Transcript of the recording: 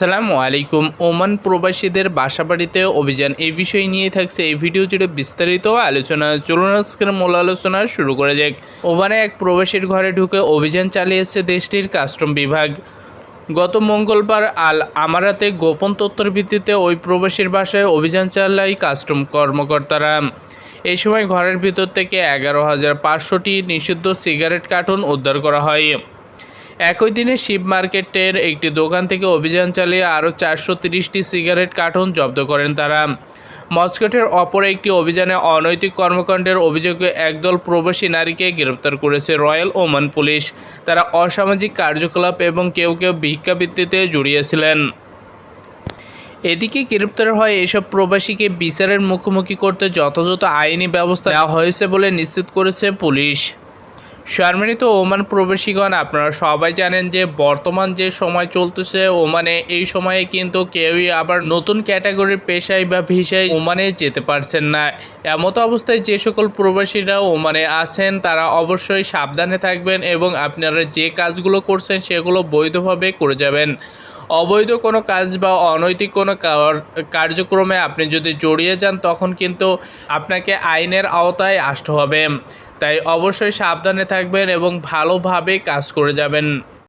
আসসালামু আলাইকুম। ওমান প্রবাসীদের বাসাবাড়িতে অভিযান এই বিষয় নিয়ে থাকছে এই ভিডিও জুড়ে বিস্তারিত আলোচনা। চলুন আজকের মূল আলোচনা শুরু করা যাক। ওমানে এক প্রবাসীর ঘরে ঢুকে অভিযান চালিয়েছে দেশটির কাস্টম বিভাগ। গত মঙ্গলবার আল আমারাতে গোপন তথ্যের ভিত্তিতে ওই প্রবাসীর বাসায় অভিযান চালায় কাস্টম কর্মকর্তারা। এই সময় ঘরের ভিতর থেকে এগারো হাজার পাঁচশোটি নিষিদ্ধ সিগারেট কার্টুন উদ্ধার করা হয়। একই দিনে শিব মার্কেটের একটি দোকান থেকে অভিযান চালিয়ে আরও চারশো তিরিশটি সিগারেট কার্টুন জব্দ করেন তারা। মস্কটের অপর একটি অভিযানে অনৈতিক কর্মকাণ্ডের অভিযোগে একদল প্রবাসী নারীকে গ্রেপ্তার করেছে রয়্যাল ওমান পুলিশ। তারা অসামাজিক কার্যকলাপ এবং কেউ কেউ ভিক্ষাবৃত্তিতে জড়িয়েছিলেন। এদিকে গ্রেপ্তার হয় এসব প্রবাসীকে বিচারের মুখোমুখি করতে যথাযথ আইনি ব্যবস্থা নেওয়া হয়েছে বলে নিশ্চিত করেছে পুলিশ। সম্মানিত ওমান প্রবাসীগণ, আপনারা সবাই জানেন যে বর্তমান যে সময় চলতেছে ওমানে এই সময়ে কিন্তু কেউই আবার নতুন ক্যাটাগরির পেশায় বা ভিসায় ওমানে যেতে পারছেন না। এমতো অবস্থায় যে সকল প্রবাসীরা ওমানে আছেন, তারা অবশ্যই সাবধানে থাকবেন এবং আপনারা যে কাজগুলো করছেন, সেগুলো বৈধভাবে করে যাবেন। অবৈধ কোনো কাজ বা অনৈতিক কোনো কার- কার্যক্রমে আপনি যদি জড়িয়ে যান, তখন কিন্তু আপনাকে আইনের আওতায় আসতে হবে। তাই অবশ্যই সাবধানে থাকবেন এবং ভালোভাবে কাজ করে যাবেন।